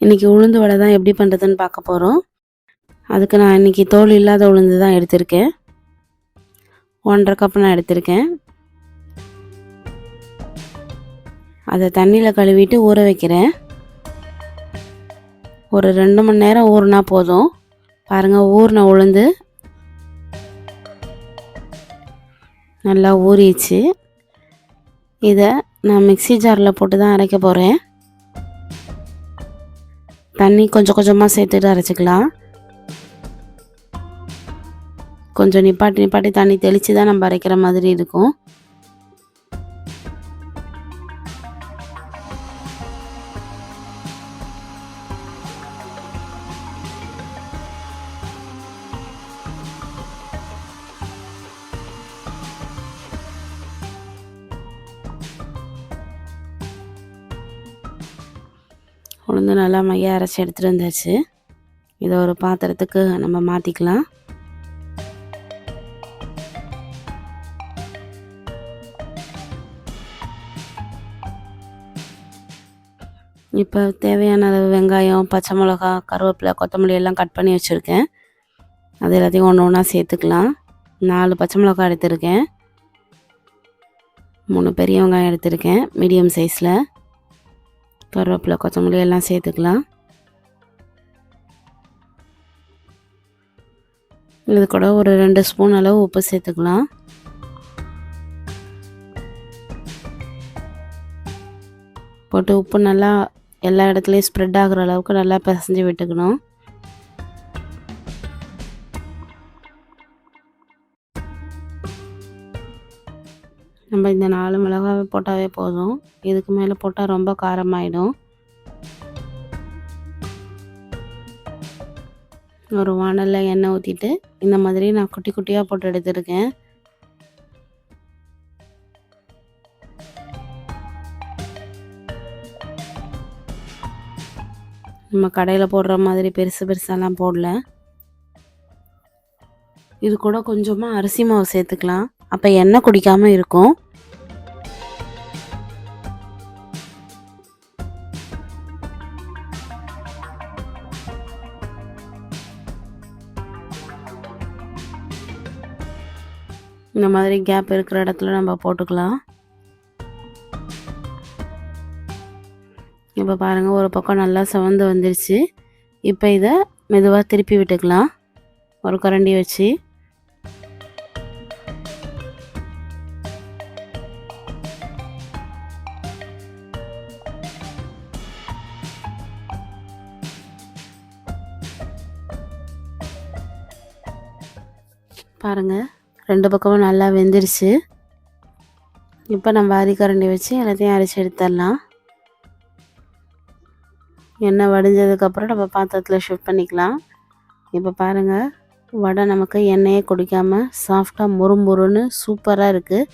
இன்றைக்கி உளுந்து வடை தான் எப்படி பண்ணுறதுன்னு பார்க்க போகிறோம் அதுக்கு நான் இன்றைக்கி தோல் இல்லாத உளுந்து தான் எடுத்திருக்கேன். ஒன்றரை கப் நான் எடுத்திருக்கேன். அதை தண்ணியில் கழுவிட்டு ஊற வைக்கிறேன். ஒரு ரெண்டு மணி நேரம் ஊறினா போதும். பாருங்கள் ஊறின உளுந்து நல்லா ஊறிச்சு இதை நான் மிக்ஸி ஜாரில் போட்டு தான் அரைக்க போகிறேன் தண்ணி கொஞ்சம் கொஞ்சமாக சேர்த்துட்டு அரைச்சிக்கலாம். கொஞ்சம் நிப்பாட்டி நிப்பாட்டி தண்ணி தெளித்து தான் நம்ம அரைக்கிற மாதிரி இருக்கும். உளுந்து நல்லா மைய அரைச்சி எடுத்துகிட்டு வந்தாச்சு. இதை ஒரு பாத்திரத்துக்கு நம்ம மாற்றிக்கலாம் இப்போ தேவையான அளவு வெங்காயம் பச்சை மிளகா கருவேப்பிலை கொத்தமல்லி எல்லாம் கட் பண்ணி வச்சுருக்கேன். அது எல்லாத்தையும் ஒன்று ஒன்றா சேர்த்துக்கலாம். நாலு பச்சை மிளகா எடுத்திருக்கேன். மூணு பெரிய வெங்காயம் எடுத்திருக்கேன். மீடியம் சைஸில். கருவேப்பிலை கொத்தமல்லி எல்லாம் சேர்த்துக்கலாம். இது கூட ஒரு ரெண்டு ஸ்பூன் அளவு உப்பு சேர்த்துக்கலாம். போட்டு உப்பு நல்லா எல்லா இடத்துலையும் ஸ்ப்ரெட் ஆகிற அளவுக்கு நல்லா பிசைஞ்சு விட்டுக்கணும். நம்ம இந்த நாலு மிளகாவை போட்டாவே போதும். இதுக்கு மேலே போட்டால் ரொம்ப காரமாயிடும். ஒரு வானலில் எண்ணெய் ஊற்றிட்டு இந்த மாதிரி நான் குட்டி குட்டியாக போட்டு எடுத்துருக்கேன். நம்ம கடையில் போடுற மாதிரி பெருசு பெருசாலாம் போடல. இது கூட கொஞ்சமாக அரிசி மாவு சேர்த்துக்கலாம். அப்போ எண்ணெய் குடிக்காமல் இருக்கும். இந்த மாதிரி கேப் இருக்கிற இடத்துல நம்ம போட்டுக்கலாம். இப்போ பாருங்கள் ஒரு பக்கம் நல்லா செவந்து வந்துருச்சு. இப்போ இதை மெதுவாக திருப்பி விட்டுக்கலாம். ஒரு கரண்டி வச்சு. பாருங்கள் ரெண்டு பக்கமும் நல்லா வெந்துருச்சு. இப்போ நம்ம அரிக்கரண்டி வச்சு எல்லாத்தையும் அரைச்சி எடுத்துடலாம். எண்ணெய் வடிஞ்சதுக்கப்புறம் நம்ம பாத்திரத்தில் ஷிஃப்ட் பண்ணிக்கலாம். இப்போ பாருங்கள் வடை நமக்கு எண்ணெயே குடிக்காமல் சாஃப்டாக முறுமுறுன்னு சூப்பராக இருக்குது